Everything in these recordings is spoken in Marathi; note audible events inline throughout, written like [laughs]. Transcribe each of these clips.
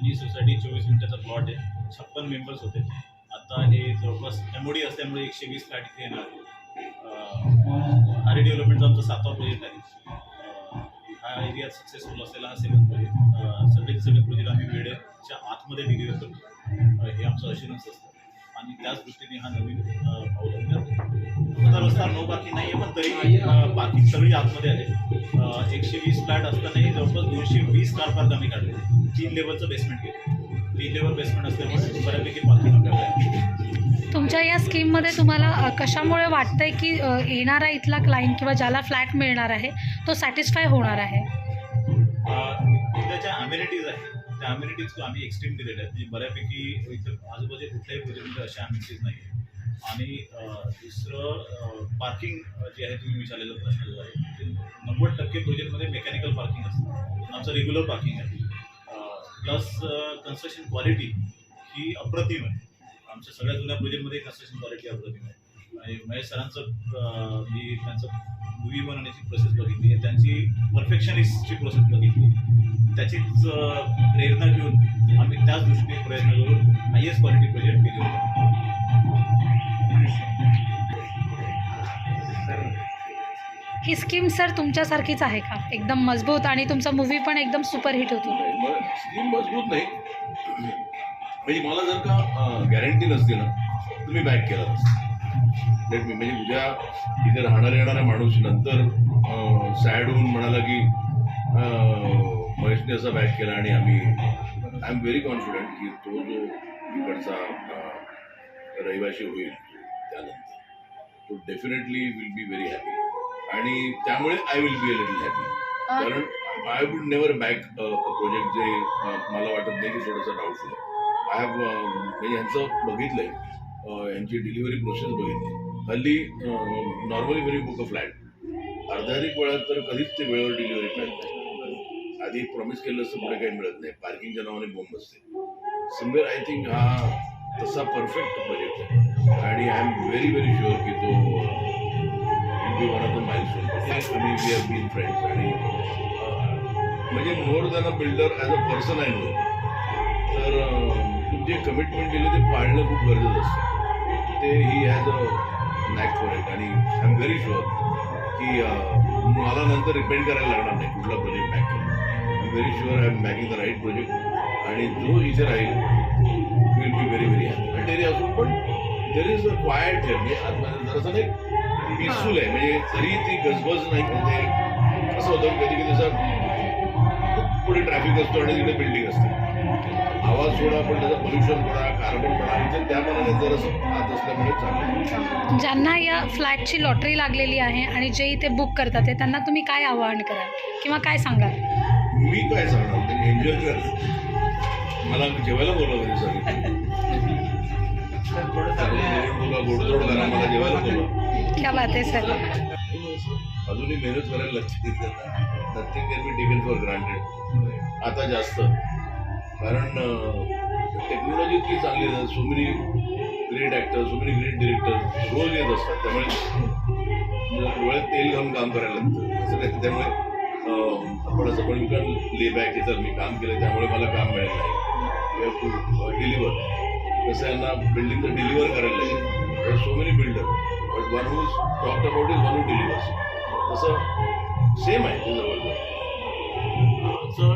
जुनी सोसायटी चोवीस मिनिटाचा प्लॉट आहे. छप्पन मेंबर्स होते आता हे जवळपास एमओडी असल्यामुळे एकशे वीस फ्लॅट इथे येणार आरे डेव्हलपमेंटचा आमचा सातवा प्रोजेक्ट आहे. हा एरिया सक्सेसफुल असलेला हा सेवन प्रोजेक्ट सगळे सगळे प्रोजेक्ट आम्ही वेळेच्या आतमध्ये डिलिव्हर करतो. हे आमचं अशुरन्स असतं. आणि त्याच दृष्टीने हा नवीन पाऊल आम्ही टाकतो. आता रस्ता नो पार्किंग नाही आहे पण तरी पार्किंग सगळी आतमध्ये आहे एकशे वीस फ्लॅट असतानाही जवळपास दोनशे वीस कार पार्क आम्ही काढले तीन लेवलचं बेसमेंट केलं तीन लेवल बेसमेंट असल्यामुळे बऱ्यापैकी पार्किंग आपल्याला आहे. तुमच्या या स्कीममध्ये तुम्हाला कशामुळे वाटतंय की येणारा इथला क्लायंट किंवा ज्याला फ्लॅट मिळणार आहे तो सॅटिस्फाय होणार आहे अं, इथल्या ज्या अम्युनिटीज आहेत त्या अम्युनिटीज आम्ही एक्सटेंड केलेल्या आहेत. म्हणजे बऱ्यापैकी इथं आजूबाजूला कुठल्याही प्रोजेक्टमध्ये अशा अम्युनिटीज नाही आहेत आणि दुसरं पार्किंग जे आहे तुम्ही विचारलेला प्रश्न जो आहे ते नव्वद टक्के प्रोजेक्टमध्ये मेकॅनिकल पार्किंग असतं. आमचं रेग्युलर पार्किंग आहे. प्लस कन्स्ट्रक्शन क्वालिटी ही अप्रतिम आहे. आमच्या सगळ्या जुन्या प्रोजेक्टमध्ये कन्स्ट्रक्शन क्वालिटी अप्रतिम आहे. आणि महेश सरांचं मी त्यांचं मूवी बनवण्याची प्रोसेस बघितली आहे. त्यांची परफेक्शनिस्टची प्रोसेस बघितली त्याचीच प्रेरणा घेऊन आम्ही त्याच दृष्टीने प्रयत्न करून हायएस्ट क्वालिटी प्रोजेक्ट केले होते. ही स्कीम सर तुमच्यासारखीच आहे का? एकदम मजबूत आणि तुमचा मूवी पण एकदम सुपरहिट होतो. स्कीम मजबूत नाही. म्हणजे मला जर का गॅरंटी नसते ना तर मी बॅक केला लेट मी म्हणजे उद्या इथे राहणारा येणारा माणूस नंतर सॅड होऊन म्हणाला की महेशने असा बॅक केला आणि आम्ही आय एम व्हेरी कॉन्फिडंट की तो जो इकडचा रहिवाशी होईल त्यानंतर तो definitely will be very happy आणि त्यामुळे I will be a little happy कारण I would never back project जे मला वाटत नाही की थोडंसं डाऊटफुल आहे. आय हॅव म्हणजे यांचं बघितलंय यांची डिलिव्हरी प्रोसेस बघितली. हल्ली normally very book a flat अर्ध्या अधिक वेळात तर कधीच ते वेळेवर डिलिव्हरी मिळत नाही. आधी प्रॉमिस केलं असतं पुढे काही मिळत नाही. पार्किंगच्या नावाने बोंब असते. समवेअर आय थिंक हा तसा परफेक्ट प्रोजेक्ट आहे. आणि I am very very sure की तो be one of the milestone आम्ही वी हॅव बीन फ्रेंड्स आणि uh, म्हणजे more than a builder as a person I know तर uh, अं, जे कमिटमेंट दिले ते पाळणं खूप गरजेचं असतं. ते ही as a knack for it आणि आय एम व्हेरी शुअर की uh, मला नंतर रिपेंड करायला लागणार नाही. कुठला प्रोजेक्ट बॅक केला am very sure I am backing the right project आणि जो इथे राहील will be very very happy आणि तरी अजून पण देर इज अ क्वायट म्हणजे आतमध्ये जरासं नाही पीसफुल आहे म्हणजे तरी ती गजबज नाही म्हणजे कसं होतं कधी कधी असं खूप पुढे ट्रॅफिक असतो आणि तिकडे बिल्डिंग असते आवाज सोडा पण त्याचा पोल्युशन म्हणा कार्बन म्हणा इथे त्या मनाने जरासं आत असल्यामुळे चांगलं ज्यांना या फ्लॅटची लॉटरी लागलेली आहे आणि जे इथे बुक करतात आहे त्यांना तुम्ही काय आवाहन कराल? किंवा काय सांगाल? मी काय सांगणार? ते एन्जॉय कर मला जेवायला बोलावं त्यांनी सांगितलं बोला गोडधोड करा मला जेवायला बोलवा सर. अजूनही मेहनत करायला लक्ष nothing can be taken for granted आता जास्त. कारण टेक्नॉलॉजी इतकी चांगली आहे so many great actor so many great director रोज येत असतात. त्यामुळे म्हणजे डोळ्यात तेल घालून काम करायला लागतं. असं त्यामुळे आपण असं पण कॅन ले बॅक हे तर मी काम केलं त्यामुळे मला काम मिळत नाही. टू डिलिव्हर कसं यांना तर डिलिव्हर करायला लागेल. So many builder but one whose talked about is one who delivers तसं सेम आहे ते जवळजवळ. आमचं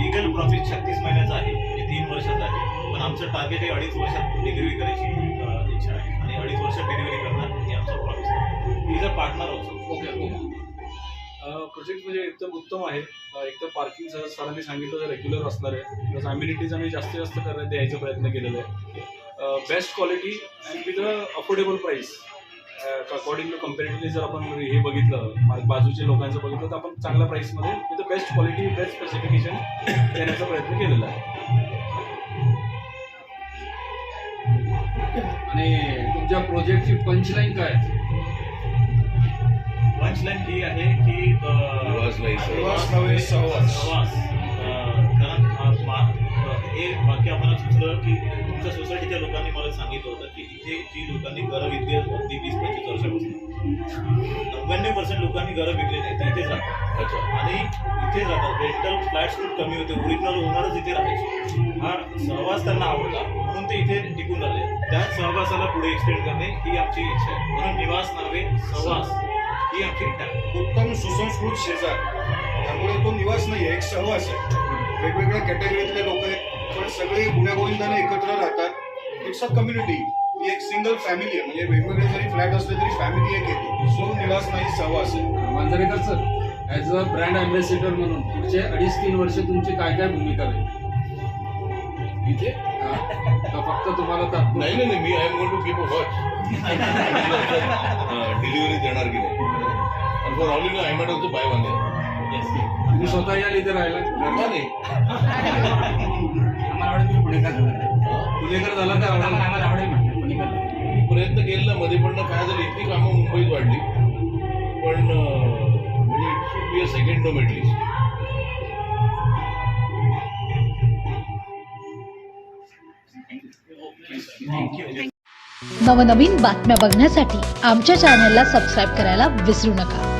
लिगल प्रॉफिट छत्तीस महिन्याचं आहे. म्हणजे तीन वर्षाचं आहे. पण आमचं टार्गेट आहे अडीच वर्षात डिलिव्हरी करायची. प्रोजेक्ट म्हणजे एकदम उत्तम आहे. एक तर पार्किंग सर सरांनी सांगितलं तर रेग्युलर असणार आहे. प्लस अम्युनिटीज आम्ही जास्तीत जास्त करण्यात द्यायचा प्रयत्न केलेला आहे. Best quality and with a affordable price according to comparatively जर आपण हे बघितलं बाजूच्या लोकांचं बघितलं तर आपण चांगल्या प्राईसमध्ये with best quality best specification देण्याचा प्रयत्न केलेला आहे. आणि तुमच्या प्रोजेक्टची पंचलाईन काय? पंचलाईन ही आहे की प्रवास. नव्हे, कारण हे वाक्य आम्हाला सुचलं की तुमच्या सोसायटीच्या लोकांनी मला सांगितलं होतं की इथे जी लोकांनी घरं विकली अगदी वीस पंचवीस वर्षापासून. नव्याण्णव पर्सेंट लोकांनी घरं विकली नाही ते इथे जातात अच्छा. आणि इथे जातात रेंटल फ्लॅट्स खूप कमी होते ओरिजिनल ओनरच इथे राहायचे. हा सहवास त्यांना आवडला म्हणून ते इथे टिकून राहिले. त्या सहवासाला पुढे एक्सटेंड करणे ही आमची इच्छा आहे. म्हणून निवास नावे सहवास ही आहे उत्तम सुसंस्कृत शेजार. त्यामुळे तो निवास नाही आहे एक सहवास आहे. वेगवेगळ्या कॅटेगरीतले लोक आहेत पण सगळे गुण्यागोविंदाने एकत्र राहतात. इट्स अ कम्युनिटी ही एक सिंगल फॅमिली आहे. म्हणजे वेगवेगळे जरी फ्लॅट असले तरी फॅमिली एक येते सो निवास नाही सहवास आहे. Manjrekar sir as a brand ambassador म्हणून पुढचे अडीच तीन वर्ष तुमची काय काय भूमिका राहील इथे? का फक्त तुम्हाला नाही नाही मी I am going to keep a watch delivery देणार की नाही? यू ऑल्सो बाय वन तुम्ही स्वतः याल इथे राहायला नाही [laughs] आम्हाला आवडेल तुम्ही पुणेकर झाला पुणेकर झाला तर आवडेल? आम्हाला आवडेल म्हटलं पुणेकर मी प्रयत्न केला मध्ये पण ना काय झालं इतकी कामं मुंबईत वाढली. पण म्हणजे it should be a second home at least thank you नवनवीन बातम्या बघण्यासाठी आमच्या चॅनलला सबस्क्राईब करायला विसरू नका.